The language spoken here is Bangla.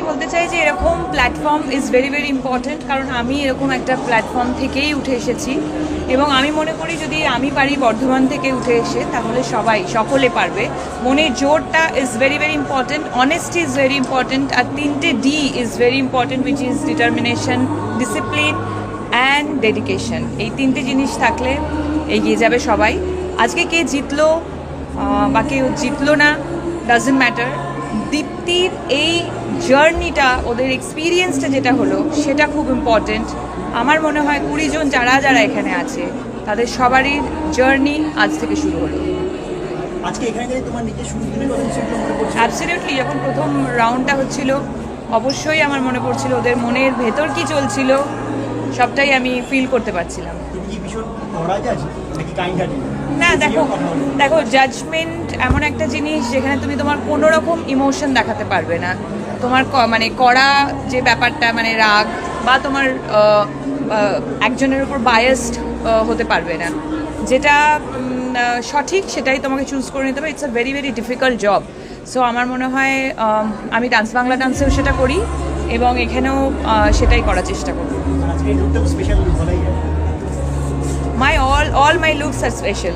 বলতে চাই যে এরকম platform is very very important কারণ আমি এরকম একটা প্ল্যাটফর্ম থেকেই উঠে এসেছি। এবং আমি মনে করি যদি আমি পারি বর্ধমান থেকে উঠে এসে, তাহলে সবাই, সকলে পারবে। মনের জোরটা is very very important honesty is very important আর তিনটে D is very important which is determination discipline and dedication এই তিনটে জিনিস থাকলে এগিয়ে যাবে সবাই। আজকে কে জিতলো বা কেউ জিতলো না ডাজেন্ট ম্যাটার দীপ্তির এই জার্নিটা ওদের এক্সপিরিয়েন্সটা যেটা হলো সেটা খুব ইম্পর্টেন্ট আমার মনে হয় কুড়ি জন যারা যারা এখানে আছে তাদের সবারই জার্নি আজ থেকে শুরু হলো। আজকে এখানে তোমার নিজের শুরু দিনের কথা অ্যাবসলিউটলি যখন প্রথম রাউন্ডটা হচ্ছিল অবশ্যই আমার মনে পড়ছিল ওদের মনের ভেতর কি চলছিল সবটাই আমি ফিল করতে পারছিলাম। করা না দেখো দেখো জাজমেন্ট এমন একটা জিনিস যেখানে তুমি তোমার কোনো রকম ইমোশন দেখাতে পারবে না। তোমার মানে কড়া যে ব্যাপারটা মানে রাগ বা তোমার একজনের উপর বায়াসড হতে পারবে না। যেটা সঠিক সেটাই তোমাকে চুজ করে নিতে হবে। It's a very very difficult job so আমার মনে হয় আমি ডান্স বাংলা ডান্সেও সেটা করি। এবং এখানেও সেটাই করার চেষ্টা করব। My all all my looks R special